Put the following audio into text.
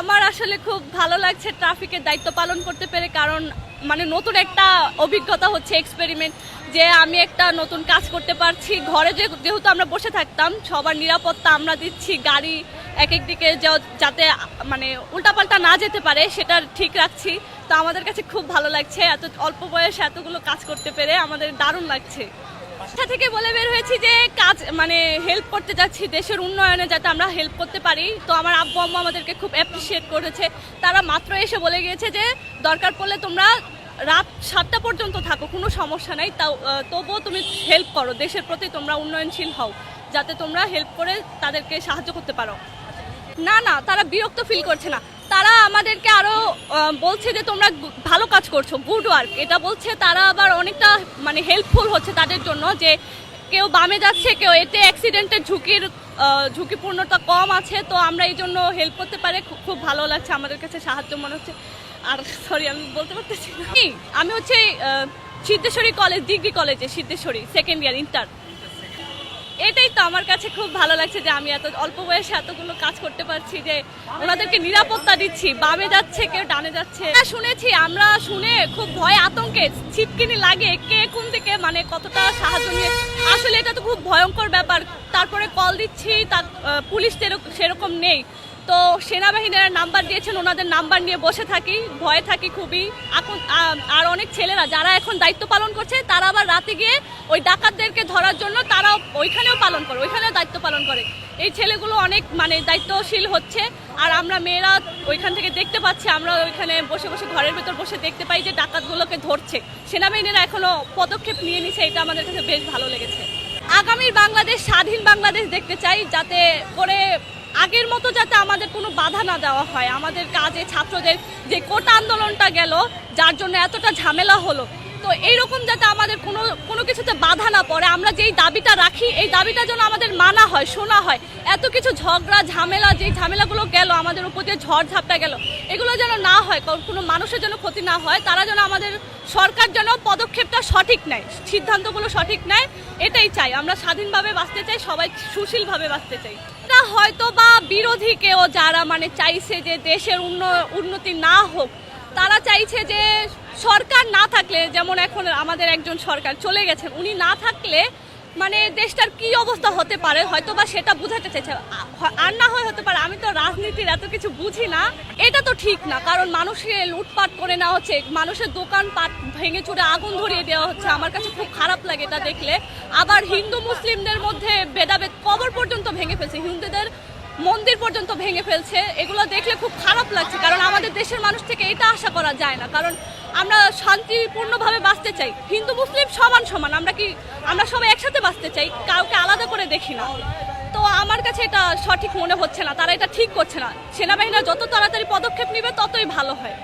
আমার আসলে খুব ভালো লাগছে ট্রাফিকের দায়িত্ব পালন করতে পেরে, কারণ মানে নতুন একটা অভিজ্ঞতা হচ্ছে এক্সপেরিমেন্ট যে আমি একটা নতুন কাজ করতে পারছি। ঘরে যেহেতু আমরা বসে থাকতাম, সবার নিরাপত্তা আমরা দিচ্ছি, গাড়ি এক এক দিকে যাতে মানে উল্টাপাল্টা না যেতে পারে সেটা ঠিক রাখছি। তো আমাদের কাছে খুব ভালো লাগছে, এত অল্প বয়সে এতগুলো কাজ করতে পেরে আমাদের দারুণ লাগছে। বাসা থেকে বলে বের হয়েছি যে কাজ মানে হেল্প করতে যাচ্ছি দেশের উন্নয়নে যাতে আমরা হেল্প করতে পারি। তো আমার আব্বু আম্মা আমাদেরকে খুব অ্যাপ্রিসিয়েট করেছে। তারা মাত্র এসে বলে গিয়েছে যে, দরকার পড়লে তোমরা রাত সাতটা পর্যন্ত থাকো, কোনো সমস্যা নাই। তাও তবুও তুমি হেল্প করো। দেশের প্রতি তোমরা উন্নয়নশীল হও, যাতে তোমরা হেল্প করে তাদেরকে সাহায্য করতে পারো। না না, তারা বিরক্ত ফিল করছে না। তারা আমাদেরকে আরও বলছে যে তোমরা ভালো কাজ করছ গুড ওয়ার্ক এটা বলছে তারা আবার অনেকটা মানে হেল্পফুল হচ্ছে তাদের জন্য যে কেউ বামে যাচ্ছে, কেউ এতে অ্যাক্সিডেন্টের ঝুঁকির ঝুঁকিপূর্ণতা কম আছে, তো আমরা এই জন্য হেল্প করতে পারে। খুব ভালো লাগছে, আমাদের কাছে সাহায্য মনে হচ্ছে। আর সরি আমি বলতে পারতেছি আমি হচ্ছে সিদ্ধেশ্বরী কলেজ ডিগ্রি কলেজে সিদ্ধেশ্বরী সেকেন্ড ইয়ার ইন্টার এটাই তো আমার কাছে খুব ভালো লাগছে যে আমি এত অল্প বয়সে এতগুলো কাজ করতে পারছি যে ওনাদেরকে নিরাপত্তা দিচ্ছি। বামে যাচ্ছে, কেউ ডানে যাচ্ছে। শুনেছি, আমরা শুনে খুব ভয় আতঙ্কে ছিপকিনি লাগে, কে কোন থেকে মানে কতটা সাহায্য নিয়ে। আসলে এটা তো খুব ভয়ঙ্কর ব্যাপার। তারপরে কল দিচ্ছি তার পুলিশ সেরকম নেই। তো সেনাবাহিনীরা নাম্বার দিয়েছেন, ওনাদের নাম্বার নিয়ে বসে থাকি, ভয়ে থাকি খুবই। এখন আর অনেক ছেলেরা যারা এখন দায়িত্ব পালন করছে, তারা আবার রাতে গিয়ে ওই ডাকাতদেরকে ধরার জন্য তারা ওইখানেও পালন করে, ওইখানেও দায়িত্ব পালন করে। এই ছেলেগুলো অনেক মানে দায়িত্বশীল হচ্ছে, আর আমরা মেয়েরা ওইখান থেকে দেখতে পাচ্ছি, আমরা ওইখানে বসে বসে ঘরের ভেতর বসে দেখতে পাই যে ডাকাতগুলোকে ধরছে। সেনাবাহিনীরা এখনও পদক্ষেপ নিয়ে নিছে, এটা আমাদের কাছে বেশ ভালো লেগেছে। আগামীর বাংলাদেশ, স্বাধীন বাংলাদেশ দেখতে চাই, যাতে করে আগের মতো যাতে আমাদের কোনো বাধা না দেওয়া হয়। আমাদের কাজে ছাত্রদের যে কোটা আন্দোলনটা গেল, যার জন্য এতটা ঝামেলা হলো, তো এইরকম যাতে আমাদের কোনো কোনো কিছুতে বাধা না পড়ে। আমরা যেই দাবিটা রাখি, এই দাবিটা যেন আমাদের মানা হয়, শোনা হয়। এত কিছু ঝগড়া, ঝামেলা, যেই ঝামেলাগুলো গেল, আমাদের উপর যে ঝড় ঝাপটা গেল, এগুলো যেন না হয় কোনো মানুষের যেন ক্ষতি না হয়, তারা যেন আমাদের সরকার যেন পদক্ষেপটা সঠিক নেয়, সিদ্ধান্তগুলো সঠিক নেয়, এটাই চাই। আমরা স্বাধীনভাবে বাঁচতে চাই, সবাই সুশীলভাবে বাঁচতে চাই। হয়তো বা বিরোধী কেউ যারা মানে চাইছে যে দেশের উন্ন- উন্নতি না হোক, তারা চাইছে যে সরকার না থাকলে, যেমন এখন আমাদের একজন সরকার চলে গেছেন, উনি না থাকলে মানে দেশটার কি অবস্থা হতে পারে হয়তো বা সেটা বুঝাতে চাইছে আর না হয় হতে পারে, আমি তো রাজনীতির এত কিছু বুঝি না। এটা তো ঠিক না, কারণ মানুষকে লুটপাট করে নেওয়া হচ্ছে, মানুষের দোকান পাট ভেঙে চুরে আগুন ধরিয়ে দেওয়া হচ্ছে। আমার কাছে খুব খারাপ লাগে এটা দেখলে। আবার হিন্দু মুসলিমদের মধ্যে ভেদাভেদ কবর পর্যন্ত ভেঙে ফেলছে। হিন্দুদের মন্দির পর্যন্ত ভেঙে ফেলছে। এগুলো দেখলে খুব খারাপ লাগছে, কারণ আমাদের দেশের মানুষ থেকে এটা আশা করা যায় না। কারণ আমরা শান্তিপূর্ণভাবে বাঁচতে চাই। হিন্দু, মুসলিম সমান সমান, আমরা কি, আমরা সবাই একসাথে বাঁচতে চাই? কাউকে আলাদা করে দেখি না। তো আমার কাছে এটা সঠিক মনে হচ্ছে না, তারা এটা ঠিক করছে না। সেনাবাহিনীরা যত তাড়াতাড়ি পদক্ষেপ নেবে, ততই ভালো হয়।